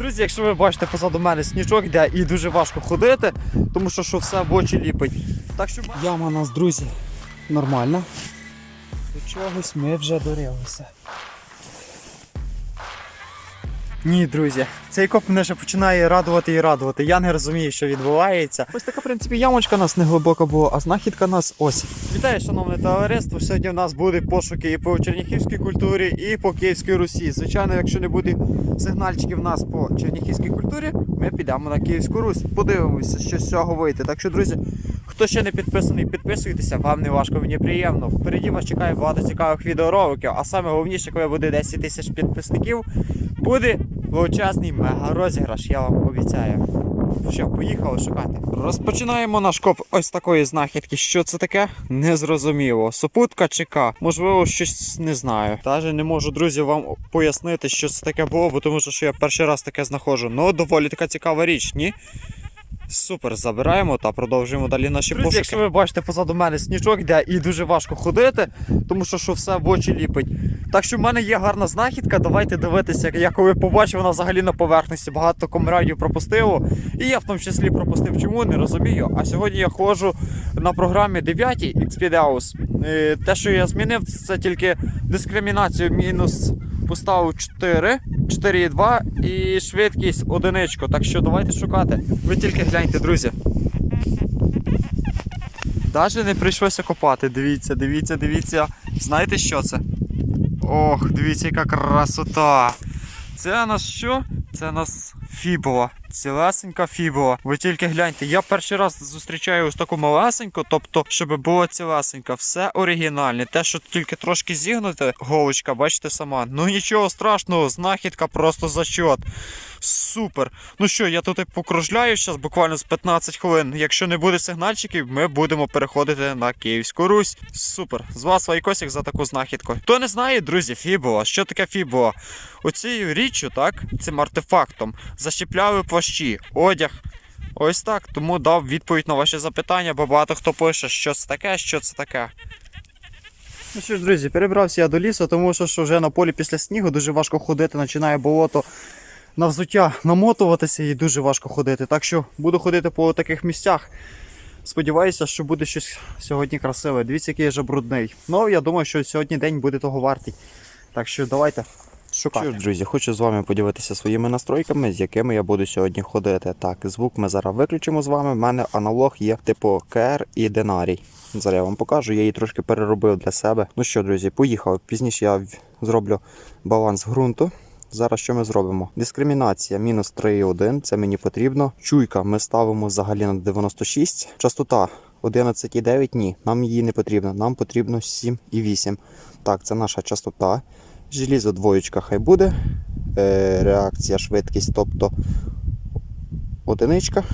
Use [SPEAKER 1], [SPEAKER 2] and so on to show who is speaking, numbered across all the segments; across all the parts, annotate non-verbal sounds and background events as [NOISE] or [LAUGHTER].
[SPEAKER 1] Друзі, якщо ви бачите позаду мене снічок йде і дуже важко ходити, тому що, що все в очі ліпить. Так що яма у нас, друзі, нормальна. До чогось ми вже дорилися. Ні, друзі, цей коп мене вже починає радувати і радувати. Я не розумію, що відбувається. Ось така, в принципі, ямочка у нас не глибока була, а знахідка у нас ось. Вітаю, шановне товариство. Сьогодні у нас будуть пошуки і по черніхівській культурі, і по Київській Русі. Звичайно, якщо не буде сигнальчиків у нас по черніхівській культурі, ми підемо на Київську Русь. Подивимося, що з цього вийде. Так що, друзі, хто ще не підписаний, підписуйтеся, вам не важко, мені приємно. Впереді вас чекає багато цікавих відеороликів, а саме головніше, коли буде 10 тисяч підписників, буде величезний мега розіграш, я вам обіцяю. Що, поїхали шукати. Розпочинаємо наш коп ось такої знахідки. Що це таке? Незрозуміло. Супутка чи К? Можливо, щось не знаю. Даже не можу, друзі, вам пояснити, що це таке було, бо тому що я перший раз таке знаходжу. Ну, доволі така цікава річ, ні? Супер, забираємо та продовжуємо далі наші
[SPEAKER 2] Друзі,
[SPEAKER 1] пошуки.
[SPEAKER 2] якщо
[SPEAKER 1] ви бачите позаду мене снічок йде і дуже важко ходити, тому що, що все в очі ліпить. Так що в мене є гарна знахідка. Давайте дивитися. Я коли побачив, вона взагалі на поверхності багато комрадів пропустило. І я в тому числі пропустив. Чому не розумію. А сьогодні я ходжу на програмі 9 Expediaus. Е, Те, що я змінив, це тільки дискримінацію мінус поставив 4, 4,2 і швидкість одиничку. Так що давайте шукати. Ви тільки гляньте, друзі. Даже не прийшлося копати. Дивіться, дивіться, дивіться. Знаєте що це? Ох, дивіться, яка красота. Це на що? Це у нас фібула. Цілесенька фібула. Ви тільки гляньте, я перший раз зустрічаю ось таку малесеньку, тобто, щоб було цілесенька, все оригінальне. Те, що тільки трошки зігнуте, голочка, бачите сама. Ну нічого страшного, знахідка просто зачот. Супер. Ну що, я тут і покружляю зараз буквально з 15 хвилин. Якщо не буде сигнальчиків, ми будемо переходити на Київську Русь. Супер. З вас лайкосик за таку знахідку. Хто не знає, друзі, фібула. Що таке фібула? Оцією річчю, так, цим артефактом, защіпляли плащі, одяг. Ось так. Тому дав відповідь на ваші запитання, бо багато хто пише, що це таке, що це таке. Ну що ж, друзі, перебрався я до лісу, тому що, що вже на полі після снігу дуже важко ходити, починає болото на взуття намотуватися і дуже важко ходити. Так що буду ходити по таких місцях. Сподіваюся, що буде щось сьогодні красиве. Дивіться, який я вже брудний. Ну, я думаю, що сьогодні день буде того вартий. Так що давайте шукати.
[SPEAKER 3] Що ж, друзі, хочу з вами поділитися своїми настройками, з якими я буду сьогодні ходити. Так, звук ми зараз виключимо з вами. У мене аналог є типу КР і Динарій. Зараз я вам покажу, я її трошки переробив для себе. Ну що, друзі, поїхали. Пізніше я зроблю баланс ґрунту. Зараз що ми зробимо? Дискримінація мінус 3,1, це мені потрібно. Чуйка ми ставимо взагалі на 96. Частота 11,9, ні, нам її не потрібно. Нам потрібно 7,8. Так, це наша частота. Желізо двоєчка хай буде. Е, реакція, швидкість, тобто одиничка.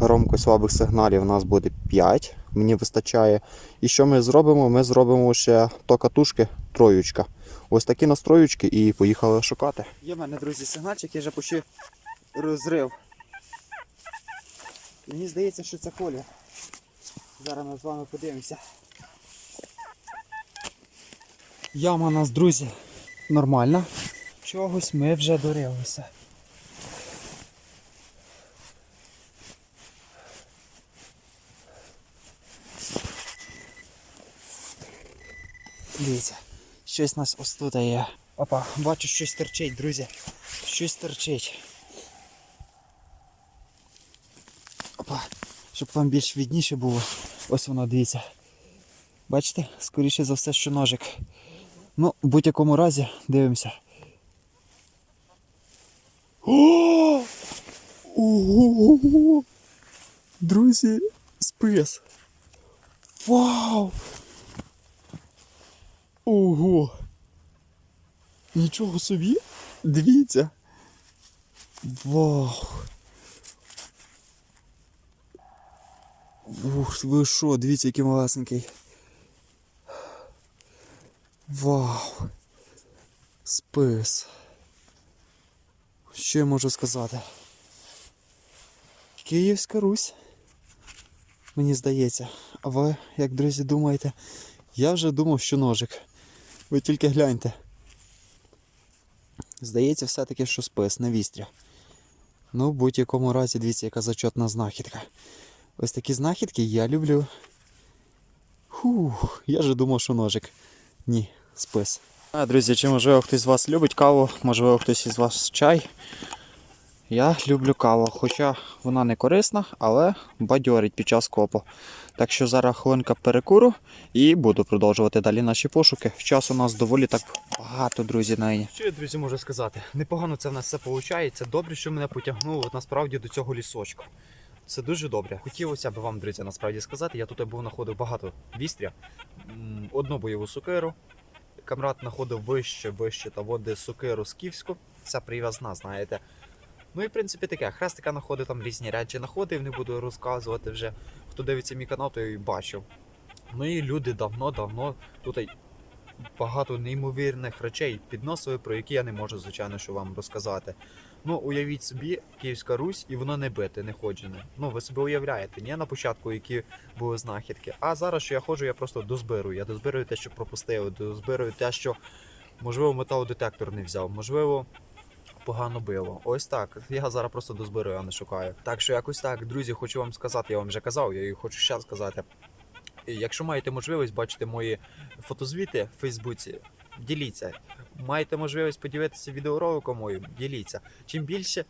[SPEAKER 3] Громкость слабих сигналів у нас буде 5. Мені вистачає. І що ми зробимо? Ми зробимо ще то катушки, троючка. Ось такі настроючки і поїхали шукати.
[SPEAKER 1] Є в мене, друзі, сигнальчик, я вже почти розрив. Мені здається, що це колір. Зараз ми з вами подивимося. Яма нас, друзі, нормальна. Чогось ми вже дорилися. Дивіться, щось нас ось тут є. Опа, бачу, щось терчить, друзі. Щось терчить. Опа, щоб вам більш відніше було. Ось воно, дивіться. Бачите, скоріше за все, що ножик. Ну, в будь-якому разі, дивимося. О! Ого! Друзі, спис. Вау! Ого! Нічого собі? Дивіться. Вау. Ух, ви що, дивіться, який малесенький. Вау. Спис. Що я можу сказати? Київська Русь. Мені здається. А ви, як друзі, думаєте? Я вже думав, що ножик. Ви тільки гляньте. Здається, все-таки, що спис на вістря.
[SPEAKER 3] Ну, в будь-якому разі, дивіться, яка зачетна знахідка. Ось такі знахідки я люблю. Фух, я же думав, що ножик. Ні, спис. А, друзі, чи можливо хтось з вас любить каву, можливо хтось із вас чай. Я люблю каву, хоча вона не корисна, але бадьорить під час копу. Так що зараз хвилинка перекуру і буду продовжувати далі наші пошуки. Час у нас доволі так багато, друзі, нині.
[SPEAKER 1] Що я, друзі, можу сказати? Непогано це в нас все виходить. Добре, що мене потягнуло от, насправді до цього лісочку. Це дуже добре. Хотілося б вам, друзі, насправді сказати. Я тут був знаходив багато вістря, одну бойову сокиру. Камрад знаходив вище, вище та води сокиру скіфську. Вся прив'язна, знаєте. Ну і в принципі таке. Хрестика находив, там різні речі находив, не буду розказувати вже. Хто дивиться мій канал, то і бачив. Ну і люди давно-давно тут багато неймовірних речей підносили, про які я не можу, звичайно, що вам розказати. Ну, уявіть собі, Київська Русь, і воно не бите, не ходжене. Ну, ви собі уявляєте, ні на початку, які були знахідки. А зараз, що я ходжу, я просто дозбирую. Я дозбирую те, що пропустили, дозбирую те, що, можливо, металодетектор не взяв, можливо. Погано било. Ось так. Я зараз просто дозбираю, а не шукаю. Так що якось так, друзі, хочу вам сказати, я вам вже казав, я і хочу ще сказати. Якщо маєте можливість бачити мої фотозвіти в Фейсбуці, діліться. Маєте можливість подивитися відеороликом моїм, діліться. Чим більше,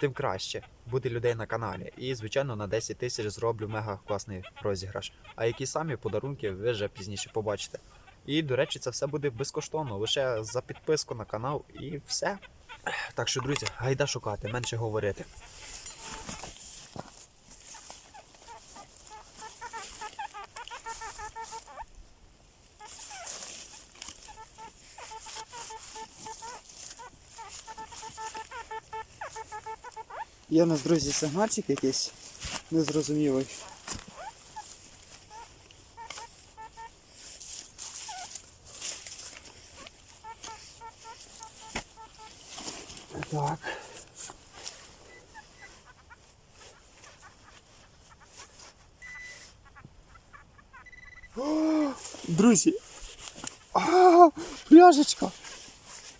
[SPEAKER 1] тим краще буде людей на каналі. І, звичайно, на 10 тисяч зроблю мега класний розіграш. А які самі подарунки ви вже пізніше побачите. І, до речі, це все буде безкоштовно, лише за підписку на канал і все. Так що, друзі, гайда шукати, менше говорити.
[SPEAKER 3] Є у нас, друзі, сигнальчик якийсь незрозумілий. Так. О, друзі! А, пляжечка!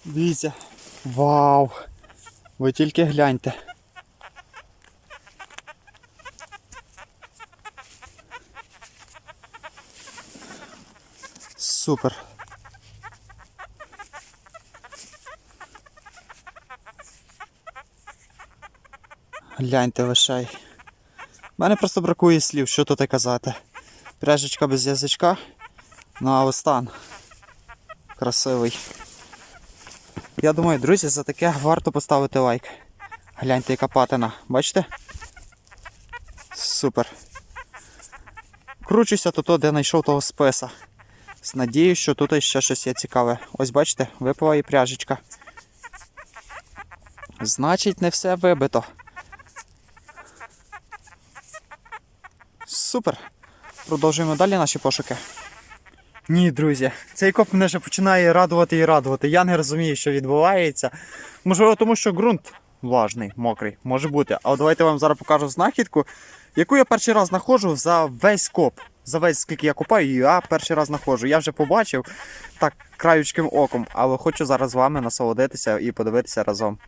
[SPEAKER 3] Дивіться. Вау! Ви тільки гляньте. Супер. Гляньте лишай. У мене просто бракує слів, що тут казати. Пряжечка без язичка. Ну але стан. Красивий. Я думаю, друзі, за таке варто поставити лайк. Гляньте, яка патина. Бачите? Супер. Кручуся тут, де знайшов того списа. З надією, що тут ще щось є цікаве. Ось бачите, випала і пряжечка. Значить, не все вибито. Супер. Продовжуємо далі наші пошуки. Ні, друзі, цей коп мене вже починає радувати і радувати. Я не розумію, що відбувається. Можливо, тому що ґрунт влажний, мокрий, може бути. Але давайте я вам зараз покажу знахідку, яку я перший раз знаходжу за весь коп. За весь скільки я копаю, я перший раз знаходжу. Я вже побачив так краючким оком, але хочу зараз з вами насолодитися і подивитися разом.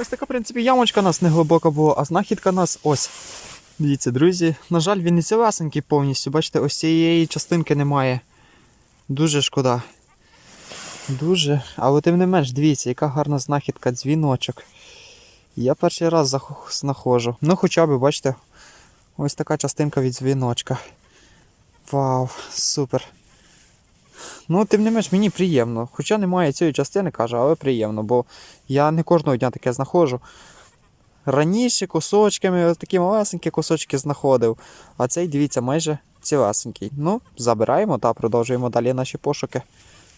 [SPEAKER 3] Ось така, в принципі, ямочка у нас не глибока була, а знахідка у нас ось. Дивіться, друзі. На жаль, він не цілесенький повністю. Бачите, ось цієї частинки немає. Дуже шкода. Дуже. Але тим не менш, дивіться, яка гарна знахідка, дзвіночок. Я перший раз знаходжу. Ну, хоча б, бачите, ось така частинка від дзвіночка. Вау, супер. Ну, тим не менш, мені приємно. Хоча немає цієї частини, кажу, але приємно, бо я не кожного дня таке знаходжу. Раніше кусочками, ось такі малесенькі кусочки знаходив. А цей, дивіться, майже цілесенький. Ну, забираємо та продовжуємо далі наші пошуки.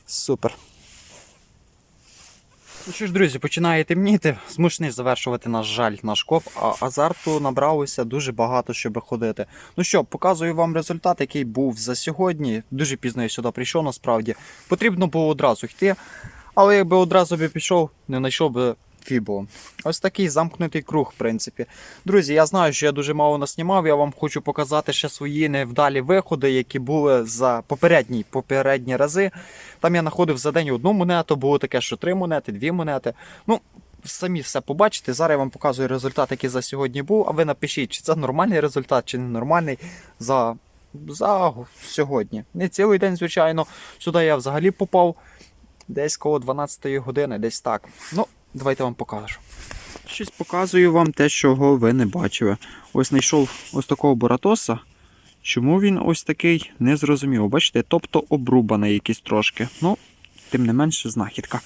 [SPEAKER 3] Супер. Ну що ж, друзі, починає темніти. Змушений завершувати, на жаль, наш коп, а азарту набралося дуже багато, щоб ходити. Ну що, показую вам результат, який був за сьогодні. Дуже пізно я сюди прийшов, насправді. Потрібно було одразу йти. Але якби одразу би пішов, не знайшов би фібулу. Ось такий замкнутий круг, в принципі. Друзі, я знаю, що я дуже мало наснімав. Я вам хочу показати ще свої невдалі виходи, які були за попередні, попередні рази. Там я знаходив за день одну монету, було таке, що три монети, дві монети. Ну,
[SPEAKER 1] самі все побачите. Зараз я вам показую результат, який за сьогодні був. А ви напишіть, чи це нормальний результат, чи ненормальний за, за сьогодні. Не цілий день, звичайно. Сюди я взагалі попав десь коло 12 години, десь так. Ну, давайте вам покажу. Щось показую вам те, чого ви не бачили. Ось знайшов ось такого боратоса. Чому він ось такий, не зрозуміло. Бачите, тобто обрубаний якийсь трошки. Ну, тим не менше, знахідка.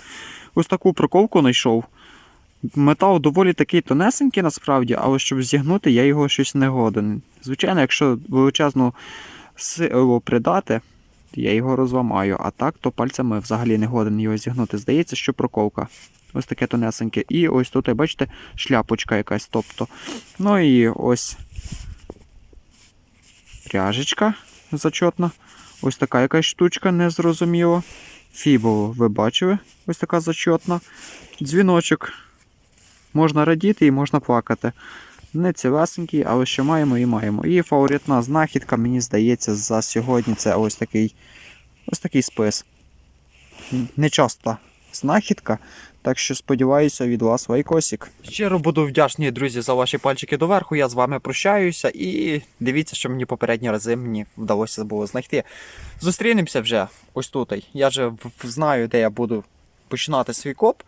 [SPEAKER 1] Ось таку проковку знайшов. Метал доволі такий тонесенький насправді, але щоб зігнути, я його щось не годен. Звичайно, якщо величезну силу придати, я його розламаю, а так, то пальцями взагалі не годен його зігнути. Здається, що проковка. Ось таке тонесеньке. І ось тут, бачите, шляпочка якась. тобто. Ну і ось пряжечка зачетна. Ось така якась штучка, незрозуміло. Фібулу ви бачили, ось така зачетна. Дзвіночок. Можна радіти і можна плакати. Не цілесенький, але що маємо і маємо. І фаворитна знахідка, мені здається, за сьогодні це ось такий ось такий спис. Нечаста знахідка, так що сподіваюся від вас лайкосик. Щиро буду вдячний, друзі, за ваші пальчики доверху. Я з вами прощаюся і дивіться, що мені попередні рази мені вдалося було знайти. Зустрінемося вже ось тут. Я вже знаю, де я буду починати свій коп.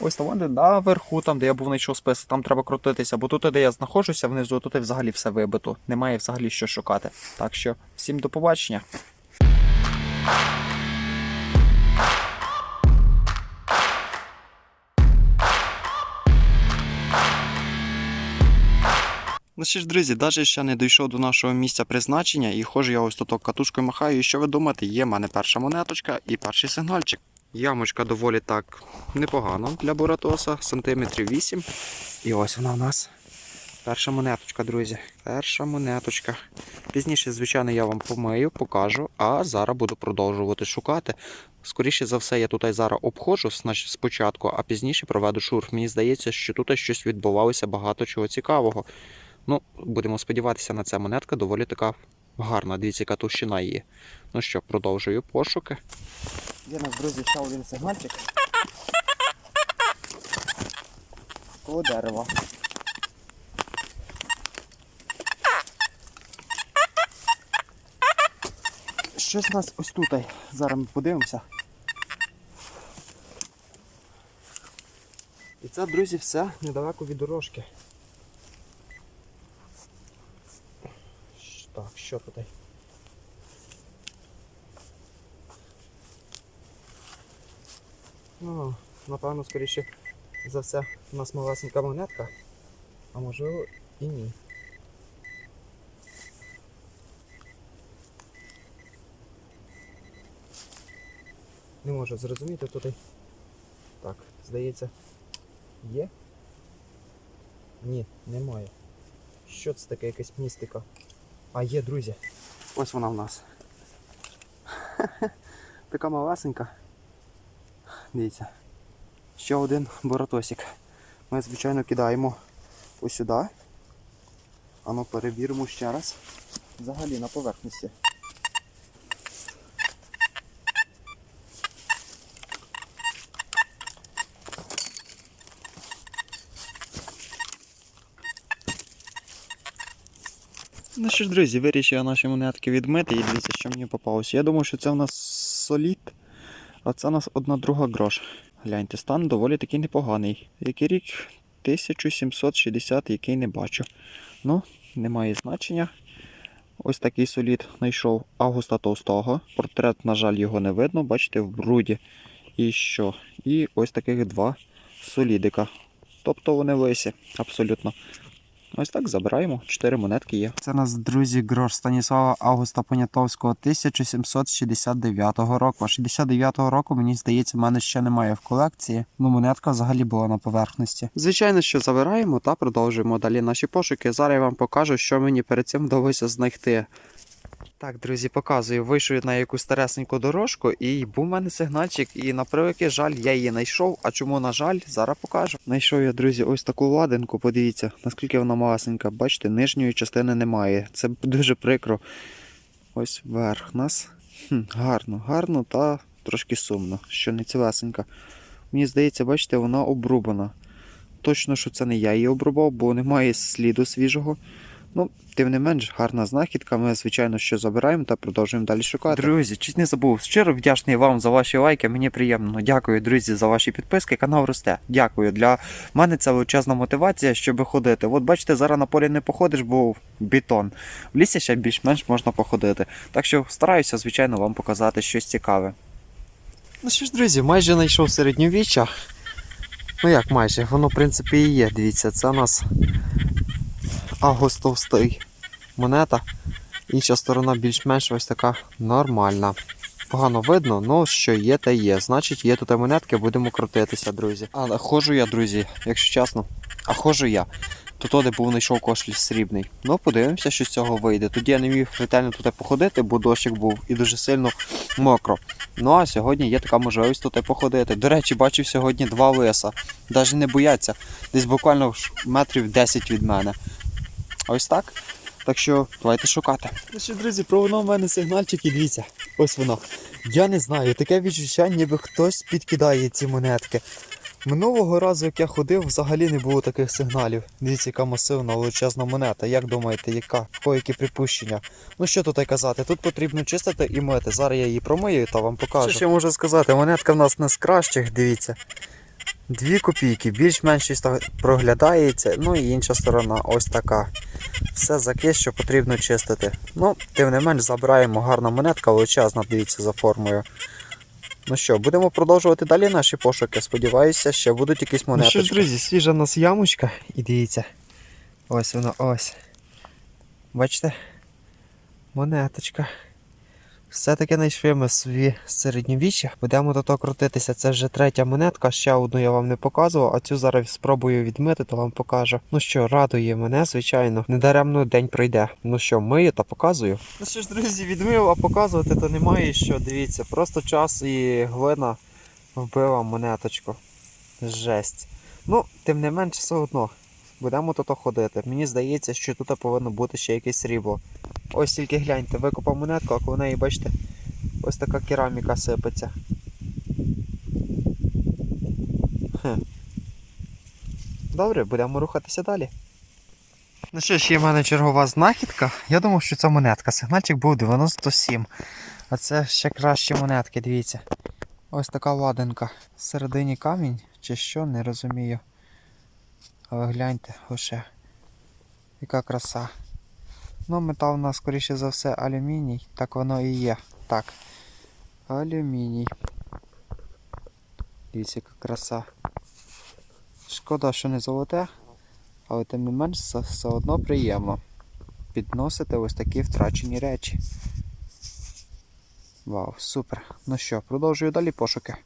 [SPEAKER 1] Ось там наверху, там, де я був знайшов списи, там треба крутитися, бо тут, де я знаходжуся, внизу тут взагалі все вибито. Немає взагалі що шукати. Так що всім до побачення. Ну що ж, друзі, навіть ще не дійшов до нашого місця призначення і ходжу я ось тут катушкою махаю. І що ви думаєте, є в мене перша монеточка і перший сигнальчик. Ямочка доволі так непогана для Боратоса, сантиметрів 8. І ось вона у нас. Перша монеточка, друзі. Перша монеточка. Пізніше, звичайно, я вам помию, покажу, а зараз буду продовжувати шукати. Скоріше за все, я тут зараз обходжу спочатку, а пізніше проведу шурф. Мені здається, що тут щось відбувалося багато чого цікавого. Ну, будемо сподіватися на це монетка доволі така гарна. Дивіться, яка товщина її. Ну що, продовжую пошуки. Є нас, друзі, ще один сигнальчик. Коло дерева. Щось у нас ось тут. Зараз ми подивимося. І це, друзі, все недалеко від дорожки. Тут? Ну, напевно, скоріше за все, у нас малесенька монетка, а можливо і ні. Не можу зрозуміти тут. Так, здається, є? Ні, немає. Що це таке якась містика? А є, друзі. Ось вона в нас. [LAUGHS] така малесенька. Дивіться. Ще один боротосик. Ми, звичайно, кидаємо ось сюди. Ану перевіримо ще раз. Взагалі на поверхності. Ну що ж, друзі, вирішив наші монетки відмити і дивіться, що мені попалося. Я думав, що це в нас солід, а це у нас одна друга грош. Гляньте, стан доволі такий непоганий. Який рік 1760, який не бачу. Ну, немає значення. Ось такий солід знайшов Августа Товстого. Портрет, на жаль, його не видно, бачите, в бруді. І що? І ось таких два солідика. Тобто вони лисі, абсолютно. Ось так забираємо. Чотири монетки є. Це нас, друзі, грош Станіслава Августа Понятовського 1769 року. 69-го року, мені здається, в мене ще немає в колекції. Ну, монетка взагалі була на поверхності. Звичайно, що забираємо та продовжуємо далі наші пошуки. Зараз я вам покажу, що мені перед цим вдалося знайти. Так, друзі, показую. Вийшов на якусь старесеньку дорожку, і був у мене сигнальчик, і на превеликий жаль, я її знайшов. А чому, на жаль, зараз покажу. Знайшов я, друзі, ось таку ладинку. Подивіться, наскільки вона малесенька. Бачите, нижньої частини немає. Це дуже прикро. Ось верх нас. Хм, гарно, гарно та трошки сумно, що не цілесенька. Мені здається, бачите, вона обрубана.
[SPEAKER 3] точно, що це не я її обрубав, бо немає сліду свіжого. Ну, тим не менш, гарна знахідка. Ми, звичайно, що забираємо та продовжуємо далі шукати. Друзі, чуть не забув. Щиро вдячний вам за ваші лайки. Мені приємно. Дякую, друзі, за ваші підписки. Канал росте. Дякую. Для мене це величезна мотивація, щоб ходити. От бачите, зараз на полі не походиш, бо бетон. В лісі ще більш-менш можна походити. Так що стараюся, звичайно, вам показати щось цікаве.
[SPEAKER 1] Ну що ж, друзі, майже знайшов середньовіччя. Ну як майже, воно в принципі і є. Дивіться, це у нас агостовстий монета. Інша сторона більш-менш ось така нормальна. Погано видно, але що є, те є. Значить, є тут і монетки, будемо крутитися, друзі. Але ходжу я, друзі, якщо чесно, а ходжу я. То де був знайшов кошлі срібний. Ну, подивимося, що з цього вийде. Тоді я не міг ретельно тут походити, бо дощик був і дуже сильно мокро. Ну а сьогодні є така можливість тут і походити. До речі, бачив сьогодні два лиса. Навіть не бояться. Десь буквально метрів 10 від мене. Ось так. Так що давайте шукати. Ну що, друзі, про воно в мене сигнальчик і дивіться. Ось воно. Я не знаю, таке відчуття, ніби хтось підкидає ці монетки. Минулого разу, як я ходив, взагалі не було таких сигналів. Дивіться, яка масивна величезна монета. Як думаєте, яка? Які припущення? Ну що тут і казати? Тут потрібно чистити і мити. Зараз я її промию та вам покажу. Що ще можу сказати? Монетка в нас не з кращих, дивіться. Дві копійки, більш-менш проглядається, ну і інша сторона ось така. Все заке, що потрібно чистити. Ну, тим не менш, забираємо гарна монетка, величезна, дивіться, за формою. Ну що, будемо продовжувати далі наші пошуки. Сподіваюся, ще будуть якісь монеточки.
[SPEAKER 3] Ну що ж,
[SPEAKER 1] друзі, свіжа у нас ямочка. І дивіться. Ось вона, ось. Бачите? Монеточка. Все-таки знайшли ми собі середньовіччя. Будемо до того крутитися. Це вже третя монетка. Ще одну я вам не показував, а цю зараз спробую відмити, то вам покажу. Ну що, радує мене, звичайно. Недаремно день пройде. Ну що, мию та показую. Ну що ж, друзі, відмив, а показувати то немає що. Дивіться, просто час і глина вбила монеточку. Жесть. Ну, тим не менш, все одно. Будемо тут ходити. Мені здається, що тут повинно бути ще якесь срібло. Ось тільки гляньте, викопав монетку, а коло неї, бачите, ось така кераміка сипеться. Хе. Добре, будемо рухатися далі. Ну що ж, є в мене чергова знахідка. Я думав, що це монетка. Сигнальчик був 97. А це ще кращі монетки, дивіться. Ось така ладинка. Всередині камінь чи що, не розумію. Але гляньте лише. Яка краса. Ну, метал у нас, скоріше за все, алюміній. Так воно і є. Так. Алюміній. Дивіться, яка краса. Шкода, що не золоте, але тим не менш все одно приємно підносити ось такі втрачені речі. Вау, супер. Ну що, продовжую далі пошуки.